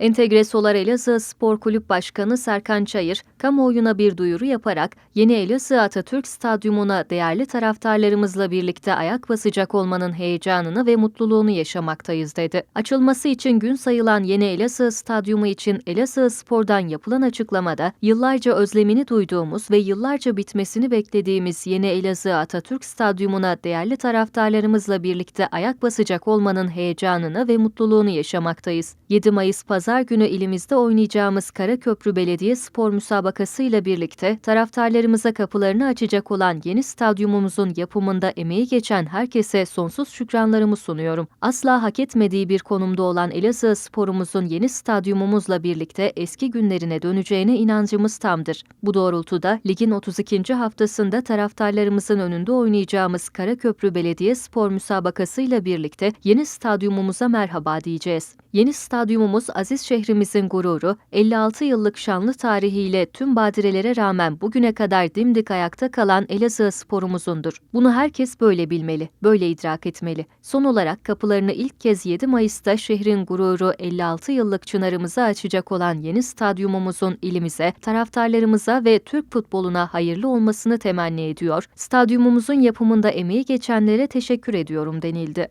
Entegre Solar Elazığ Spor Kulüp Başkanı Serkan Çayır, kamuoyuna bir duyuru yaparak Yeni Elazığ Atatürk Stadyumuna değerli taraftarlarımızla birlikte ayak basacak olmanın heyecanını ve mutluluğunu yaşamaktayız dedi. Açılması için gün sayılan Yeni Elazığ Stadyumu için Elazığ Spor'dan yapılan açıklamada yıllarca özlemini duyduğumuz ve yıllarca bitmesini beklediğimiz Yeni Elazığ Atatürk Stadyumuna değerli taraftarlarımızla birlikte ayak basacak olmanın heyecanını ve mutluluğunu yaşamaktayız. 7 Mayıs Pazar günü ilimizde oynayacağımız Karaköprü Belediye Spor Müsabakası ile birlikte taraftarlarımıza kapılarını açacak olan yeni stadyumumuzun yapımında emeği geçen herkese sonsuz şükranlarımı sunuyorum. Asla hak etmediği bir konumda olan Elazığ sporumuzun yeni stadyumumuzla birlikte eski günlerine döneceğine inancımız tamdır. Bu doğrultuda ligin 32. haftasında taraftarlarımızın önünde oynayacağımız Karaköprü Belediye Spor Müsabakası ile birlikte yeni stadyumumuza merhaba diyeceğiz. Yeni stadyumumuz aziz şehrimizin gururu, 56 yıllık şanlı tarihiyle tüm badirelere rağmen bugüne kadar dimdik ayakta kalan Elazığ sporumuzundur. Bunu herkes böyle bilmeli, böyle idrak etmeli. Son olarak kapılarını ilk kez 7 Mayıs'ta şehrin gururu 56 yıllık çınarımızı açacak olan yeni stadyumumuzun ilimize, taraftarlarımıza ve Türk futboluna hayırlı olmasını temenni ediyor. Stadyumumuzun yapımında emeği geçenlere teşekkür ediyorum denildi.